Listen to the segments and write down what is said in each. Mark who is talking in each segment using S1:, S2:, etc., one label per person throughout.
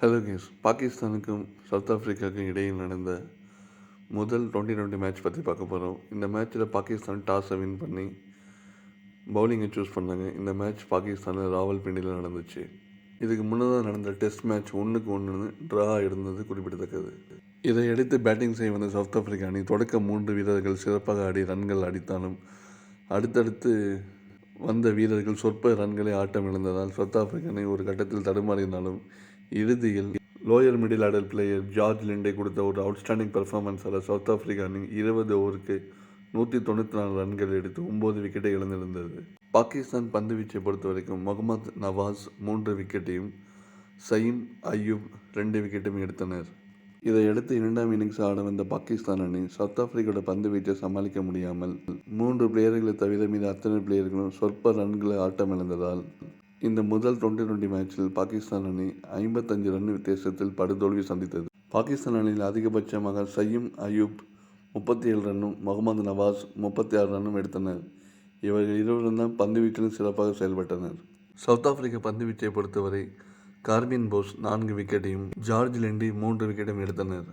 S1: Hello guys பாகிஸ்தானுக்கும் south ஆஃப்ரிக்காவுக்கும் இடையில் நடந்த முதல் டுவெண்ட்டி டுவெண்ட்டி மேட்ச் பற்றி பார்க்க போகிறோம் இந்த மேட்ச்சில் பாகிஸ்தான் டாஸை வின் பண்ணி பவுலிங்கை சூஸ் பண்ணாங்க. இந்த மேட்ச் பாகிஸ்தானில் ராவல்பிண்டியில் நடந்துச்சு. இதுக்கு முன்னதாக நடந்த டெஸ்ட் மேட்ச் ஒன்றுக்கு ஒன்று ட்ரா இருந்தது குறிப்பிடத்தக்கது. இதையடுத்து பேட்டிங் செய்ய வந்த சவுத் ஆஃப்ரிக்கா அணி தொடக்க மூன்று வீரர்கள் சிறப்பாக ஆடி ரன்கள் அடித்தாலும் அடுத்தடுத்து வந்த வீரர்கள் சொற்ப ரன்களை ஆட்டம் இழந்ததால் சவுத் ஆப்பிரிக்க அணி ஒரு கட்டத்தில் தடுமாறினாலும் இறுதியில் lower middle order player George Linde கொடுத்த ஒரு அவுட்ஸ்டாண்டிங் பெர்ஃபார்மன்ஸால் சவுத் ஆப்பிரிக்கா அணி இருபது ஓவருக்கு நூற்றி தொண்ணூற்றி நாலு ரன்கள் எடுத்து ஒம்பது விக்கெட்டை இழந்திருந்தது. பாகிஸ்தான் பந்து வீச்சை பொறுத்த வரைக்கும் முகமது நவாஸ் மூன்று விக்கெட்டையும் சயீம் அய்யூப் ரெண்டு விக்கெட்டும் எடுத்தனர். இதையடுத்து இரண்டாம் இன்னிங்ஸ் ஆட வந்த பாகிஸ்தான் அணி சவுத் ஆப்பிரிக்காவோட பந்து வீச்சை சமாளிக்க முடியாமல் மூன்று பிளேயர்களை தவிர மீது அத்தனை பிளேயர்களும் சொற்ப ரன்களை ஆட்டம் இழந்ததால் இந்த முதல் டுவெண்ட்டி டுவெண்ட்டி மேட்ச்சில் பாகிஸ்தான் அணி ஐம்பத்தஞ்சு ரன் வித்தியாசத்தில் படுதோல்வி சந்தித்தது. பாகிஸ்தான் அணியில் அதிகபட்சமாக சயீம் அயூப் முப்பத்தி ஏழு ரன்னும் முகமது நவாஸ் முப்பத்தி ஆறு ரன்னும் எடுத்தனர். இவர்கள் இருவரும் தான் பந்து வீச்சிலும் சிறப்பாக செயல்பட்டனர். சவுத் ஆப்பிரிக்கா பந்து வீச்சை பொறுத்தவரை கார்பின் போஸ் நான்கு விக்கெட்டையும் ஜார்ஜ் லெண்டி மூன்று விக்கெட்டையும் எடுத்தனர்.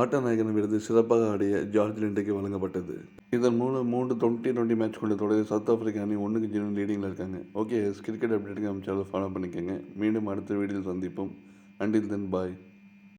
S1: ஆட்டநாயகன் விருது சிறப்பாக ஆடிய ஜார்ஜ் லிண்டுக்கு வழங்கப்பட்டது. இதன் மூலம் மூன்று டுவெண்ட்டி டுவெண்ட்டி மேட்ச் கொண்ட தொடரில் சவுத் ஆஃப்ரிக்கா அணி ஒன்றுக்கு ஜீரோ லீடிங்கில் இருக்காங்க. ஓகே கிரிக்கெட் அப்டேட்டுக்கு அமைச்சாலும் ஃபாலோ பண்ணிக்கோங்க. மீண்டும் அடுத்த வீடியோ சந்திப்போம். அண்டில் தென் பாய்